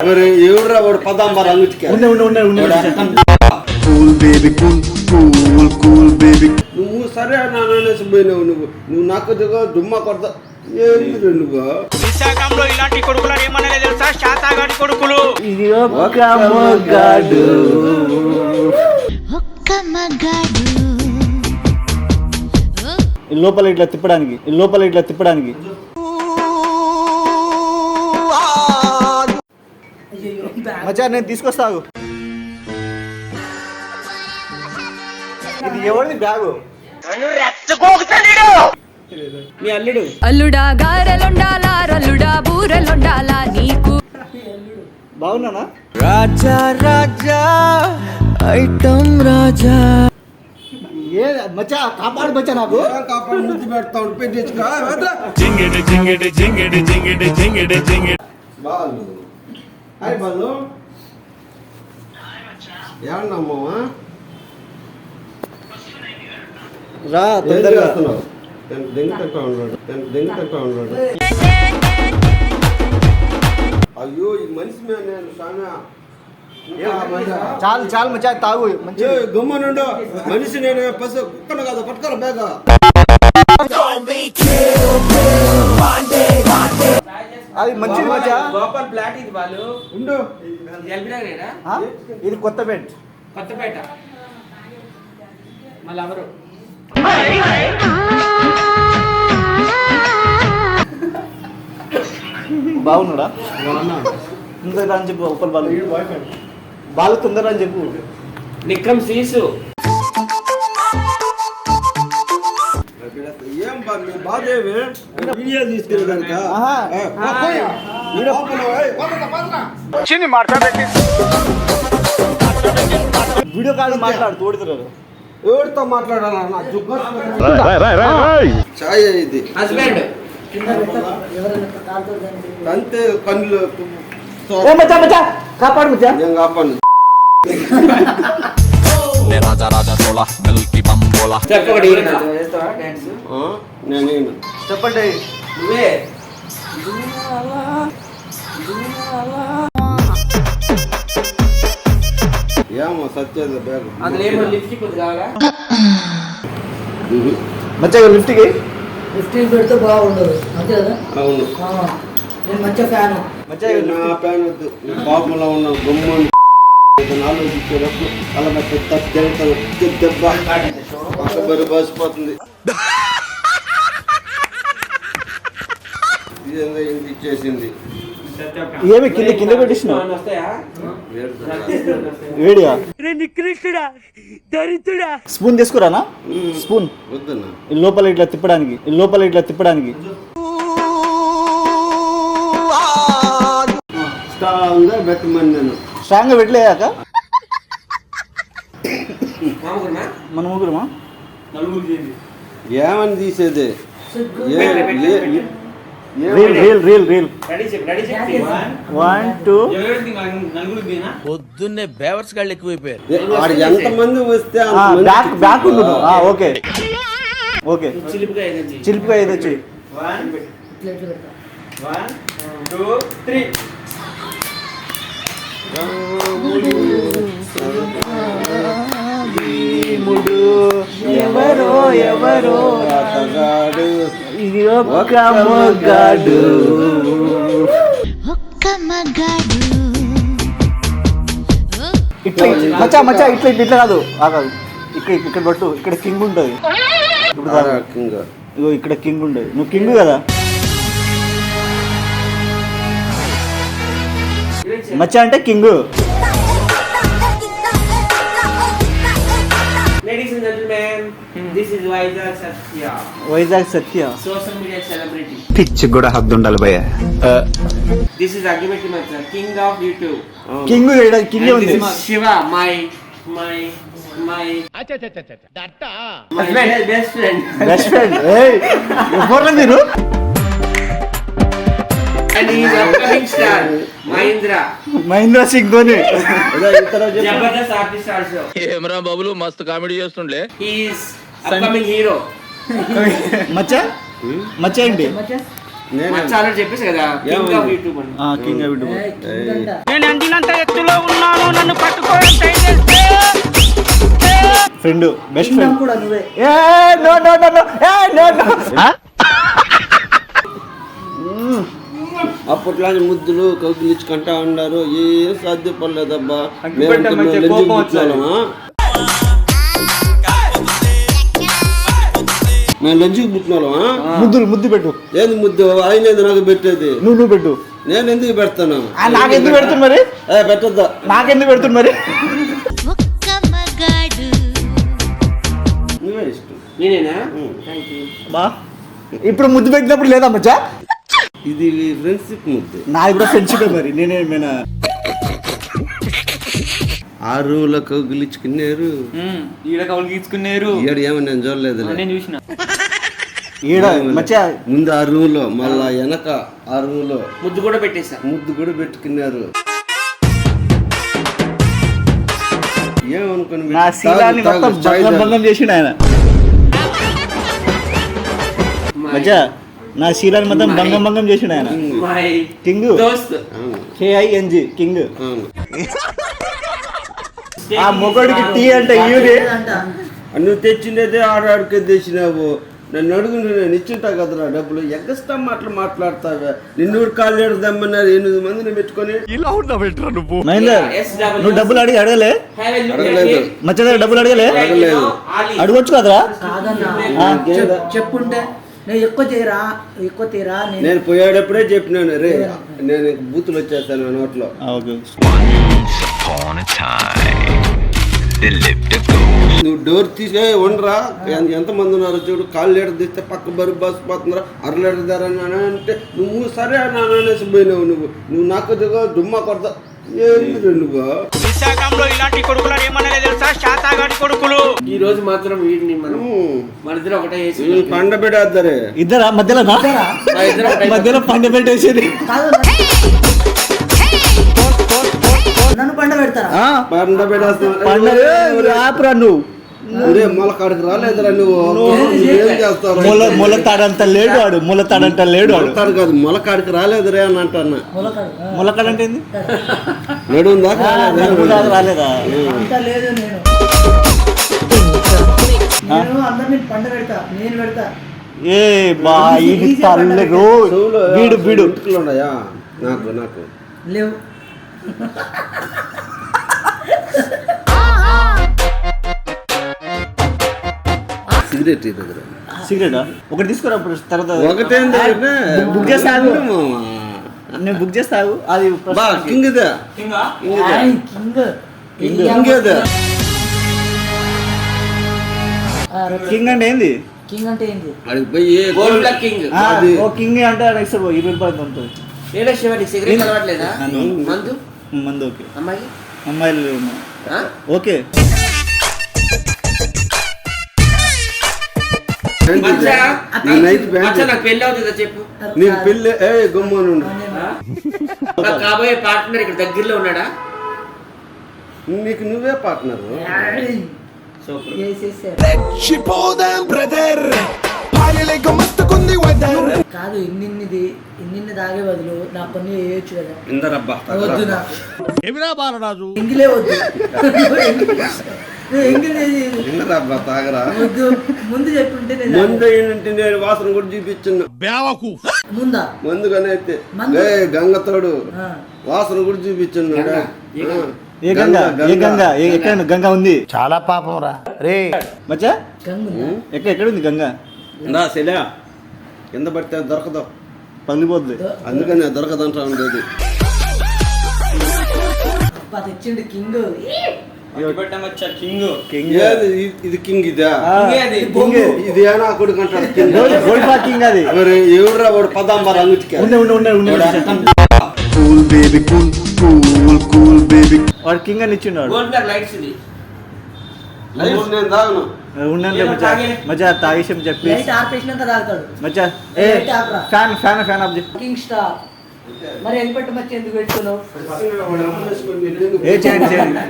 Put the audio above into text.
మరి ఎవరురా వాడు పదాం మరి అంగిటికి ఉండే ఉండే ఉండే ఉండే Cool baby, cool, cool, cool baby. నువ్వు సరే నా అనేసి పోయినావు నువ్వు నువ్వు నాకు దిగో దుమ్మ కొడతా. ఏంది నువ్వు? విశాఖంలో ఇలాంటి కొడుకులను ఏమనలే తెలుసా? శాతాగాడి కొడుకులు. ఇది ఒక మొగాడు. ఒక్క మగాడు. ఈ లోపల ఇట్లా తిప్పడానికి ఈ లోపల ఇట్లా తిప్పడానికి. మచ్చా నేను తీసుకొస్తాగు. ఇది ఎవరిది బ్యాగు? మీ అల్లుడు. అల్లుడా గారెలుండాలా రల్లుడా బూరెలుండాలా నీకు బాగున్నానా? ఏ మచ్చా కాపాడు మచ్చా నాకు. కాపాడు ముద్దు పెడతా ఉంటే పెట్టించుకో బాలు. హాయ్ బాలు. ఏమన్నామ్మా రా తొందరగా చేస్తున్నావు దెంగతంటా ఉన్నాడు దెంగతంటా ఉన్నాడు అయ్యో ఈ మనిషి మీద నేను చాలా. చాలు చాలు మచ్చా తాగు మంచి గమ్మనుండు మనిషి నేను పసు కుక్కను కాదు పట్టుకోరా బేగ అది మంచిది మచ్చా గోపాల్ ఫ్లాట్ ఇది వాళ్ళు ఉండు? ఇది కొత్త బెడ్ కొత్తపేట మళ్ళీ ఎవరు? బాగున్నాడా? తొందరగా అని చెప్పు ఒకరు బాలు. బాలు తొందరగా అని చెప్పు. నిక్రమ్ సీసు. ఏం బా మీ బాధేవి వీడియో తీసుకెళ్ళడానికి ఆహా. వీడియో కాల్ మాట్లాడు తోడుతున్నారు. ఎవరితో మాట్లాడాలా? నా జుగ్గు. ఛాయ్ ఇది. హస్బెండ్. అంతే మచ్చా కాపాడు మచ్చా. నేను కాపాడు? చెప్పకడి చేస్తావా డాన్స్ ఆ? నేను. చెప్పండి. నువ్వే. ఏమో సత్యేద బేగ అందులో లిప్స్టిక్ ఉంది కావాలా? మచ్చా లిఫ్ట్కి పెడితే బాగుండదు. అంతే కదా అవును. ఆ, నేను మంచి ఫ్యాన్. మచ్చా నా ప్యాన్ వద్దు. పాపంలో ఉన్న గుమ్మ ఆలోచించేటప్పుడు అలా పెద్ద దెబ్బ పక్క బరి ఇచ్చేసింది ఏమి కింద కింద వేడియా? నికృష్టుడా దరిద్రుడా? స్పూన్ తీసుకురానా? స్పూన్. లోపల ఇట్లా తిప్పడానికి లోపల ఇట్లా తిప్పడానికి. పెట్టలేయాక మామూలుమా మన ముగ్గురమా? ఏమని తీసేది? Reel reel reel reel ready చెప్పు రెడీ చెప్పు వన్ టూ పొద్దున్నే బేవర్స్ గాళ్ళు ఎక్కువైపోయారు. ఎంతమంది వస్తే అంతమంది బ్యాక్ బ్యాక్ ఉండు. నువ్వు. ఆ, ఓకే. ఓకే. చిలిపిగా ఏదో పెడతా వన్ టూ త్రీ ఎవరో ఎవరో. ఇది ఒక్క మొగాడు ఒక్క మగాడు ఇట్లా మచ్చా మచ్చా ఇట్లా ఇట్లా కాదు. ఆ కాదు ఇక్కడ ఇక్కడ పట్టు ఇక్కడ కింగ్ ఉంటుంది. ఇప్పుడు కాదు. కింగ్. ఇగో ఇక్కడ కింగ్ ఉండదు నువ్వు కింగ్ కదా? మచ్చా అంటే king. Vizag Satya social media celebrity పిచ్చి కూడా హద్దు ఉండాలి భయ్య దిస్ ఇస్ అగ్గిమెట్టి మచ్చ king of YouTube king king ఉంది? Shiva my my my best friend best friend ఎవరు మీరు? మహేంద్ర మహేంద్ర సింగ్ ధోని. జబర్దస్త్ ఆర్టిస్ట్ ఆల్సో ఏమరా బాబులు మస్తు కామెడీ చేస్తుండే. ఈజ్ అప్కమింగ్ హీరో మచ్చా? మచ్చా ఏంటి? మచ్చా నేను చాలా చెప్పేసి కదా కింగ్ ఆఫ్ యూట్యూబ్ అని. కింగ్ అవి ఏయ్, king అంట. నేను అందినంత ఎత్తులో ఉన్నాను నన్ను పట్టుకోవడం ట్రై చేస్తే ఫ్రెండ్ బెస్ట్ king ఫ్రెండ్ కూడా నువ్వే. ఏ నో నో నో నో ఏ నో నో అప్పట్లో ముద్దులు కౌగిలించుకుంటా ఉన్నారు. ఏం సాధ్యపడలేదబ్బా. మేము మేము లంచుకు పుట్టినోళ్ళమా ముద్దులు ముద్దు పెట్టు. ఏంది ముద్దు? ఆయన ఏంది నాకు పెట్టేది? నువ్వు నువ్వు పెట్టు. నేను ఎందుకు పెడతాను? ఆ, నాకెందుకు పెడుతుంది మరి? పెట్టద్దా. నాకెందుకు పెడుతుంది మరి? నువ్వే ఇష్టం. నేనేనా? బా ఇప్పుడు ముద్దు పెట్టినప్పుడు లేదా మచ్చా? ఇది ఫ్రెండ్షిప్ ముద్దు. నాది కూడా ఫ్రెండ్షిప్ మరి. నేనేమైనా ఆ రూమ్లో కౌగిలించుకున్నారు ఈడ కవులు గీచుకున్నారు ఈడ ఏమో నేను చూడలేదు నేను చూసిన. ఈడ మచ్చా? ముందు ఆ రూమ్లో మళ్ళా వెనక ఆ రూమ్లో ముద్దు కూడా పెట్టేసా ముద్దు కూడా పెట్టుకున్నారు. ఏమనుకుని నా శీలాన్ని మొత్తం భంగం భంగం చేసిండు ఆయన. మచ్చా నా శీలాన్ని మొత్తం భంగం భంగం చేసిండు ఆయన. King. K I N G king. ఆ మొగడికి టీ అంటే అంట. నువ్వు తెచ్చిండేదే ఆడాడికే తెచ్చినావు. నన్ను అడుగుంటే నేను ఇచ్చింటా కదరా డబ్బులు. ఎగ్గస్తా మాటలు మాట్లాడతావే. నిన్ను కాళ్ళు ఎడదమ్మన్నారు ఎనిమిది మందిని పెట్టుకొని. మహేందర్ నువ్వు డబ్బులు అడిగి అడగలే? అడగలేదు. డబ్బులు అడగలే? అడగలేదు. అడగొచ్చు కదరా? చెప్పుంటే నేను ఎక్కువ తీరా ఎక్కువ తీరా? నేను పోయేటప్పుడే చెప్పినాను రే నేను బూతులు వచ్చేస్తాను నోట్లో. ఓకే. నువ్వు డోర్ తీసే ఉండరా? ఎంత- ఎంతమంది ఉన్నారు చూడు కాళ్ళు లీటర్ తీస్తే పక్క బరు బస్ పోతుందిరా అర లీటర్ ధర అంటే నువ్వు సరే అని అనేసి పోయినావు నువ్వు. నువ్వు నాకు దిగో దుమ్మ కొడతా. ఏంది నువ్వు? విశాఖంలో ఇలాంటి తెలుసా శాతాగాడి కొడుకులు. ఈ రోజు మాత్రం వీడిని మనం. మన ఇద్దరు ఒకటే చేసి పండ ఇద్దరా? మధ్యలో మా ఇద్దరం ఒకటే మధ్యలో పండ పెట్టేసేది. కాదు నన్ను పండ పెడతారా? ఆ, పండ ఆపురా నువ్వు. ఒరే మొలకాడికి రాలేదురా నువ్వు. నువ్వేం చేస్తావు మొల మొల తాడంత లేడు వాడు మొల తాడంత లేడు వాడు మొలకాడు కాదు మొలకాడికి రాలేదురే అని అంటున్నా. మొలకాడు. మొలకాడంటే ఏంది? దాకా రాలేదా? అంత లేదు నేను. నేను అందరిని పండ పెడతా నేను పెడతా. ఏ బా ఇది తల్లి రో చెవులో వీడు వీడు. ఉన్నాయా? నాకు నాకు. లేవు. సిగరెట్ దగ్గర. సిగరెటా? ఒకటి తీసుకురా తర్వాత? ఒకటేం బుక్ చేస్తాను నేను బుక్ చేస్తావు? అది కింగ్ ఇదే. ఆయ్, కింగ్. కింగ్. కింగ్ అంటే ఏంది? కింగ్ అంటే ఏంటి అడిగి పోయి గోల్డ్ బ్లాక్ కింగ్ ఆ, అది. ఓ కింగ్ అంటే నెక్స్ట్ ఇరవై రూపాయలు ఉంటుంది ఏడా శివ సిగరెట్ అలవాట్లేదా మందు? మంది ఓకే. అమ్మాయి? అమ్మాయిలు? ఓకే. మచ్చా, నీ నైట్ మచ్చా, ప్యాంట్ నాకు పెళ్ళి ఏ గుమ్మను కాబోయే పార్ట్నర్ ఇక్కడ దగ్గరలో ఉన్నాడా? నీకు నువ్వే పార్ట్నర్ కాదు ఇన్నిన్నిది ఇన్నిన్ని తాగే బదులు నాకు కొన్ని వేయొచ్చు కదా. ఇందరబ్బా వద్దు నాకు. ఎంగిలే వద్దు. ముందు చెప్పుంటే నేను మందు ఏంటంటే నేను వాసన కూడా చూపించున్నా. ముందా? మందుగానే అయితే. గంగతోడు ఆ. వాసన కూడా చూపించున్నాడా ఏ గంగా? ఏ గంగా. ఏ- ఎక్కడ గంగా ఉంది? చాలా పాపం రా. రే. మచ్చా? గంగు ఉందా? ఎక్కడ ఎక్కడ ఉంది గంగా? నా సెలే కింద పడితే దొరకదు. పగిలిపోద్ది అందుకని దొరకదంటా ఉండేది. అబ్బా తెచ్చిండు కింగ్. ఇది- కింగ్ ఇదా? కింగ్ ఇది ఏనా కొడుకు అంటాడు? కింగ్. అది. మరి ఎవరురా వాడు పదాంబర్ అంగుటికే ఉండే ఉండే ఉండే ఉండే. Cool baby cool cool cool baby వాడు కింగ్ అని గోల్డ్ లైట్స్ ఇది. నేను తాగను. ఉండండి తాగేసాం చెప్పి లైట్ తాగుతాడు. ఏ ఆపరా. Fan fan fan off. King star. మరి మచ్చి ఎందుకు పెట్టుకున్నావు? ఏ చేయండి చేయండి.